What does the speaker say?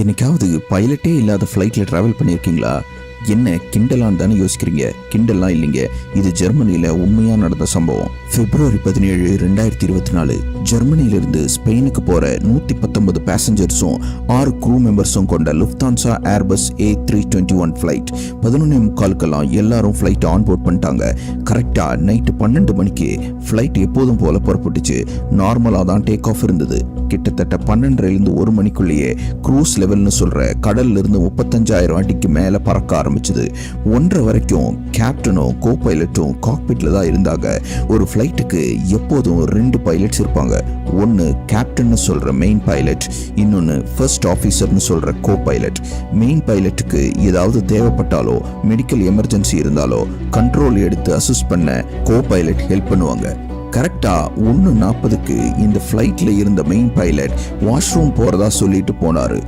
என்னைக்காவது பைலட்டே இல்லாத ஃப்ளைட்டில் ட்ராவல் பண்ணியிருக்கீங்களா? என்ன கிண்டலான்னு தானே யோசிக்கிறீங்க? கிண்டல்லாம் இல்லைங்க. இது ஜெர்மனியில் உண்மையாக நடந்த சம்பவம். பிப்ரவரி பதினேழு ரெண்டாயிரத்தி இருபத்தி நாலு. ஜெர்மனியிலிருந்து ஸ்பெயினுக்கு போகிற நூற்றி பத்தொன்பது பேசஞ்சர்ஸும் ஆறு க்ரூ மெம்பர்ஸும் கொண்ட Lufthansa Airbus A three twenty one flight பதினொன்னே முக்காலுக்கெல்லாம் எல்லாரும் ஃப்ளைட் ஆன்போர்ட் பண்ணிட்டாங்க. கரெக்டாக நைட்டு பன்னெண்டு மணிக்கு ஃப்ளைட் எப்போதும் போல புறப்பட்டுச்சு. நார்மலாக தான் டேக் ஆஃப் இருந்தது. கிட்டத்தட்ட பன்னெண்டுலேருந்து ஒரு மணிக்குள்ளேயே க்ரூஸ் லெவல்னு சொல்கிற கடல்ல இருந்து முப்பத்தஞ்சாயிரம் அடிக்கு மேலே பறக்க ஆரம்பிச்சது. ஒன்றரை வரைக்கும் கேப்டனும் கோ பைலட்டும் காக்பிட்டில் தான் இருந்தாங்க. ஒரு ஃப்ளைட்டுக்கு எப்போதும் ரெண்டு பைலட்ஸ் இருப்பாங்க. ஒன்று கேப்டன்னு சொல்கிற மெயின் பைலட் இன்னொன்று ஃபர்ஸ்ட் ஆஃபீஸர்னு சொல்கிற கோ பைலட் மெயின் பைலட்டுக்கு ஏதாவது தேவைப்பட்டாலோ மெடிக்கல் எமர்ஜென்சி இருந்தாலோ கண்ட்ரோல் எடுத்து அசிஸ்ட் பண்ண கோ பைலட் ஹெல்ப் பண்ணுவாங்க கரெக்டா ஒன்று நாற்பதுக்கு இந்த ஃப்ளைட்டில் இருந்த மெயின் பைலட் வாஷ்ரூம் போகிறதா சொல்லிட்டு போனாரு.